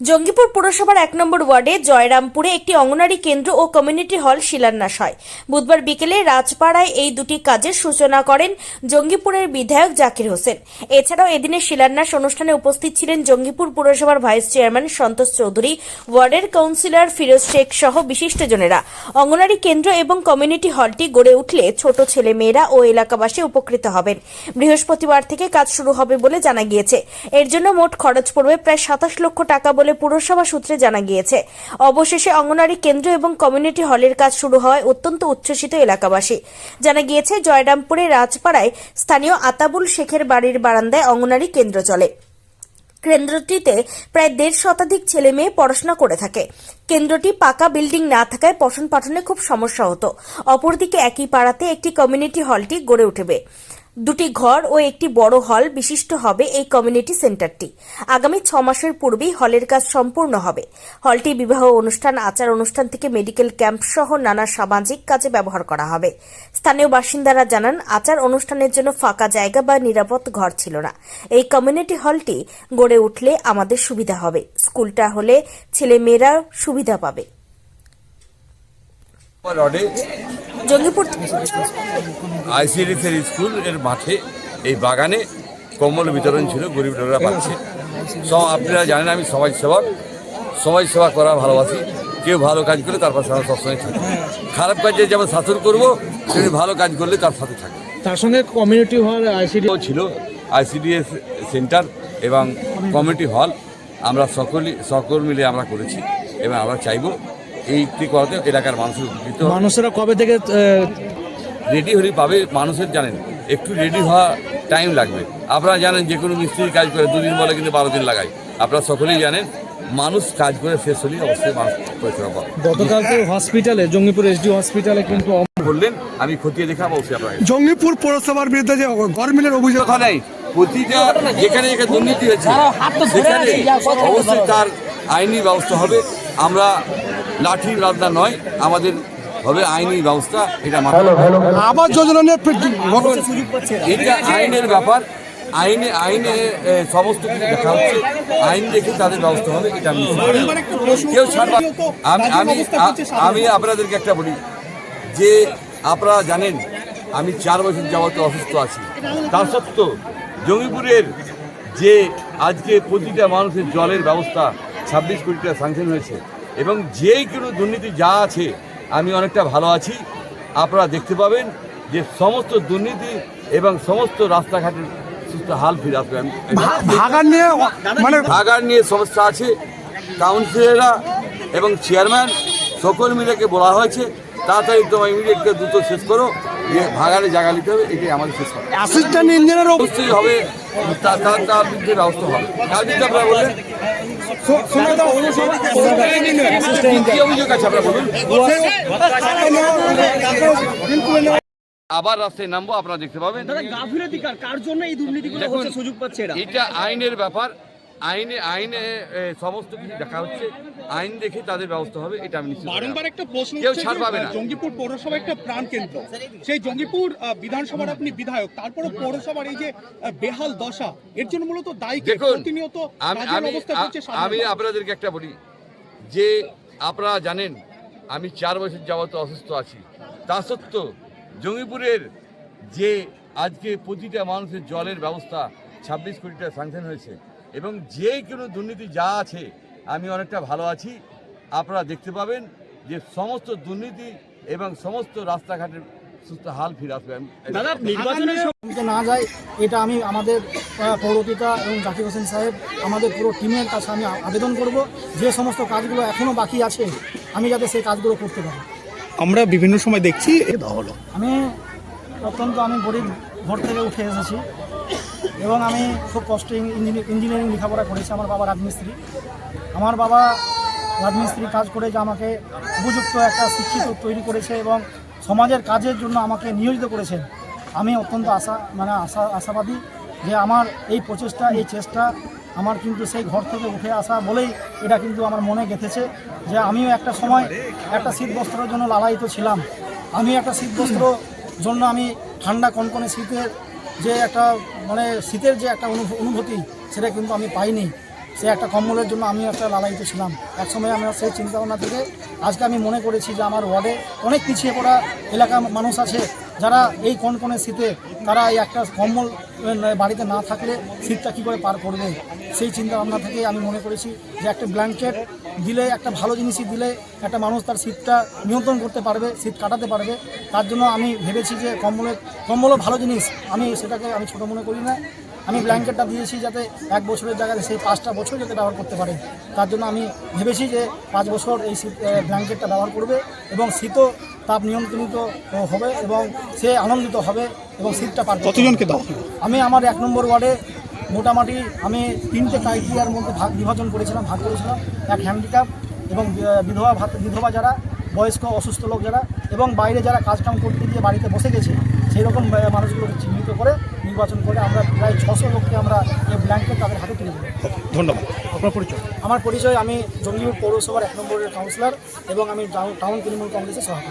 জঙ্গিপুর পুরসভার এক নম্বর ওয়ার্ডে জয়রামপুরে একটি অঙ্গনারী কেন্দ্র ও কমিউনিটি হল শিলান্যাস হয়। বুধবার বিকেলে রাজপাড়ায় এই দুটি কাজের সূচনা করেন জঙ্গিপুরের বিধায়ক জাকির হোসেন। এছাড়াও এদিনের শিলান্যাস অনুষ্ঠানে উপস্থিত ছিলেন জঙ্গিপুর পুরসভার ভাইস চেয়ারম্যান সন্তোষ চৌধুরী, ওয়ার্ডের কাউন্সিলর ফিরোজ শেখ সহ বিশিষ্টজনেরা। অঙ্গনারী কেন্দ্র এবং কমিউনিটি হলটি গড়ে উঠলে ছোট ছেলে মেয়েরা ও এলাকাবাসী উপকৃত হবেন। বৃহস্পতিবার থেকে কাজ শুরু হবে বলে জানা গিয়েছে। এর জন্য মোট খরচ পড়বে প্রায় সাতাশ লক্ষ টাকা পুরসভা সূত্রে জানা গিয়েছে, অবশেষে অঙ্গনারী কেন্দ্র এবং কমিউনিটি হলের কাজ শুরু হওয়ায় অত্যন্ত উচ্ছ্বসিত এলাকাবাসী। জানা গিয়েছে, জয়রামপুরে রাজপাড়ায় স্থানীয় আতাবুল শেখের বাড়ির বারান্দায় অঙ্গনারী কেন্দ্র চলে। কেন্দ্রটিতে প্রায় দেড় শতাধিক ছেলে মেয়ে পড়াশোনা করে থাকে। কেন্দ্রটি পাকা বিল্ডিং না থাকায় পঠন পাঠনে খুব সমস্যা হতো। অপরদিকে একই পাড়াতে একটি কমিউনিটি হলটি গড়ে উঠবে। দুটি ঘর ও একটি বড় হল বিশিষ্ট হবে এই কমিউনিটি সেন্টারটি আগামী ছ মাসের পূর্বেই হলের কাজ সম্পূর্ণ হবে। হলটি বিবাহ অনুষ্ঠান, আচার অনুষ্ঠান থেকে মেডিকেল ক্যাম্প সহ নানা সামাজিক কাজে ব্যবহার করা হবে। স্থানীয় বাসিন্দারা জানান, আচার অনুষ্ঠানের জন্য ফাঁকা জায়গা বা নিরাপদ ঘর ছিল না। এই কমিউনিটি হলটি গড়ে উঠলে আমাদের সুবিধা হবে। স্কুলটা হলে ছেলে মেয়েরা সুবিধা পাবে। জঙ্গিপুর আইসিডিএস এর স্কুলের মাঠে এই বাগানে কম্বল বিতরণ ছিল গরিব লোকরা পাচ্ছে। সব আপনারা জানেন আমি সমাজ সেবক। সমাজ সেবা করা ভালোবাসি। কেউ ভালো কাজ করলে তার পাশে আমরা সবসময় থাকি। খারাপ কাজে যেমন শাসন করব সেটি ভালো কাজ করলে তার সাথে থাকি। তার সঙ্গে কমিউনিটি হল আইসিডি ছিল আইসিডিএস সেন্টার এবং কমিউনিটি হল আমরা সকলে সকল মিলে আমরা করেছি। এবং আমরা চাইব এইটি করাতে এলাকার মানুষের উপকৃত মানুষেরা কবে থেকে রেডি হলে পাবে মানুষের জানেন। একটু রেডি হওয়া টাইম লাগবে। আপনারা জানেন যে কোনো মিস্ত্রি কাজ করে দুদিন বলে কিন্তু বারো দিন লাগায়। আপনারা সকলেই জানেন মানুষ কাজ করে শেষ হলেই অবশ্যই মানুষ পরিষেবা পাবে। গতকাল তো হসপিটালে জঙ্গিপুর এসডি হসপিটালে কিন্তু বললেন আমি খতিয়ে দেখাবো অবশ্যই আপনাকে জঙ্গিপুর পৌরসভার বিরুদ্ধে যে গরমিলের অভিযোগ নেই। প্রতিটা যেখানে যেখানে দুর্নীতি হয়েছে সেখানে অবশ্যই তার আইনি ব্যবস্থা হবে। আমরা লাঠি রাজনা নয় আমাদের হবে আইনি ব্যবস্থা এটা মাথা আবাস যোজনা এটা আইনের ব্যাপার আইনে আইনে সমস্ত কিছু দেখা হচ্ছে আইন দেখে তাদের ব্যবস্থা হবে এটা আমি কেউ ছাড়বা আমি আমি আমি আপনাদেরকে একটা বলি যে আপনারা জানেন আমি চার বছর যাবত অসুস্থ আছি। তা সত্ত্বেও জঙ্গিপুরের যে আজকে প্রতিটা মানুষের জলের ব্যবস্থা ছাব্বিশ কোটি টাকা স্যাংশন হয়েছে এবং যেই কোনো দুর্নীতি যা আছে আমি অনেকটা ভালো আছি। আপনারা দেখতে পাবেন যে সমস্ত দুর্নীতি এবং সমস্ত রাস্তাঘাটের সুস্থ হাল ফিরে আসবে। আমি ভাগান নিয়ে মানে ভাগার নিয়ে সমস্যা আছে। কাউন্সিলররা এবং চেয়ারম্যান সকল মিলেকে বলা হয়েছে তাড়াতাড়ি তোমার ইমিডিয়েটকে দ্রুত শেষ করো। দিয়ে ভাগারে জায়গা নিতে হবে এটাই আমাদের শেষ হবে অ্যাসিস্ট্যান্ট ইঞ্জিনিয়ার অবশ্যই হবে। তার বিরুদ্ধে ব্যবস্থা হবে। তার বিরুদ্ধে আপনারা বললেন। আবার রাস্তায় নামবো আপনারা দেখতে পাবেন। কার? কার জন্য এই দুর্নীতিগুলো সুযোগ পাচ্ছে এটা আইনের ব্যাপার। আইনে আইনে সমস্ত কিছু দেখা হচ্ছে। আইন দেখে তাদের ব্যবস্থা হবে এটা আমি নিশ্চিত বারংবার একটা প্রশ্ন কেউ ছাড় পাবে না। জঙ্গিপুর পৌরসভা একটা প্রাণ কেন্দ্র। সেই জঙ্গিপুর বিধানসভার আপনি বিধায়ক তারপরে পৌরসভার এই যে বেহাল দশা এর জন্য মূলত দায়ী কে? দেখুন প্রতিনিয়ত আমি আপনাদেরকে একটা বলি যে আপনারা জানেন আমি চার বছর যাবত অসুস্থ আছি। তা সত্ত্বেও জঙ্গিপুরের যে আজকে প্রতিটা মানুষের জলের ব্যবস্থা ছাব্বিশ কোটি টাকা স্যাংশন হয়েছে এবং যে কোনো দুর্নীতি যা আছে আমি অনেকটা ভালো আছি। আপনারা দেখতে পাবেন যে সমস্ত দুর্নীতি এবং সমস্ত রাস্তাঘাটের সুস্থ হাল ফিরে আসবে। দাদা নির্বাচনের না যায় এটা আমি আমাদের পৌরপিতা এবং জাকির হোসেন সাহেব আমাদের পুরো টিমের কাছে আমি আবেদন করব। যে সমস্ত কাজগুলো এখনও বাকি আছে আমি যাতে সেই কাজগুলো করতে পারি। আমরা বিভিন্ন সময় দেখছি আমি অত্যন্ত আমি গরিব ঘর থেকে উঠে এসেছি। এবং আমি খুব কষ্টে ইঞ্জিনি- ইঞ্জিনিয়ারিং লেখাপড়া করেছি, আমার বাবা রাজমিস্ত্রি। আমার বাবা রাজমিস্ত্রি কাজ করে যে আমাকে উপযুক্ত একটা শিক্ষিত তৈরি করেছে এবং সমাজের কাজের জন্য আমাকে নিয়োজিত করেছেন। আমি অত্যন্ত আশা মানে আশা, আশাবাদী যে আমার এই প্রচেষ্টা, এই চেষ্টা আমার কিন্তু সেই ঘর থেকে উঠে আসা বলেই এটা কিন্তু আমার মনে গেঁথেছে যে আমিও একটা সময় একটা শীত বস্ত্রের জন্য লালায়িত ছিলাম। আমি একটা শীত বস্ত্র জন্য আমি ঠান্ডা কনকনে শীতের যে একটা মানে শীতের যে একটা অনুভ- অনুভূতি, সেটা কিন্তু আমি পাইনি। সে একটা কম্বলের জন্য আমি একটা লালায়িত ছিলাম। একসময় সময় আমার সেই চিন্তাভাবনা থেকে আজকে আমি মনে করেছি যে আমার ওয়ার্ডে অনেক পিছিয়ে পড়া এলাকার মানুষ আছে। যারা এই কোন কোণে শীতে তারা এই একটা কম্বল বাড়িতে না থাকলে শীতটা কী করে পার করবে? সেই চিন্তা ভাবনা থেকে আমি মনে করেছি যে একটা ব্ল্যাঙ্কেট দিলে, একটা ভালো জিনিসই দিলে একটা মানুষ তার শীতটা নিয়ন্ত্রণ করতে পারবে, শীত কাটাতে পারবে। তার জন্য আমি ভেবেছি যে কম্বলের কম্বলও ভালো জিনিস। আমি সেটাকে আমি ছোটো মনে করি না। আমি ব্ল্যাঙ্কেটটা দিয়েছি যাতে এক বছরের জায়গায় সেই পাঁচটা বছর যাতে ব্যবহার করতে পারে। তার জন্য আমি ভেবেছি যে পাঁচ বছর এই শীত ব্ল্যাঙ্কেটটা ব্যবহার করবে এবং শীতও তাপ নিয়ন্ত্রিত হবে এবং সে আনন্দিত হবে এবং শীতটা পার কতজনকে দাও আমি আমার এক নম্বর ওয়ার্ডে মোটামুটি আমি তিনটে ক্রাইটেরিয়ার মধ্যে ভাগ বিভাজন করেছিলাম ভাগ করেছিলাম। এক হ্যান্ডিক্যাপ এবং বিধবা ভাত বিধবা যারা বয়স্ক অসুস্থ লোক যারা এবং বাইরে যারা কাজকাম করতে গিয়ে বাড়িতে বসে গেছে সেই রকম মানুষগুলোকে চিহ্নিত করে নির্বাচন করে আমরা প্রায় ছশো লোককে আমরা এই ব্ল্যাঙ্কেট তাদের হাতে তুলে দেবো ধন্যবাদ। আপনার পরিচয়? আমার পরিচয় আমি জঙ্গিপুর পৌরসভার এক নম্বরের কাউন্সিলর এবং আমি টাউন- টাউন তৃণমূল কংগ্রেসের সভাপতি।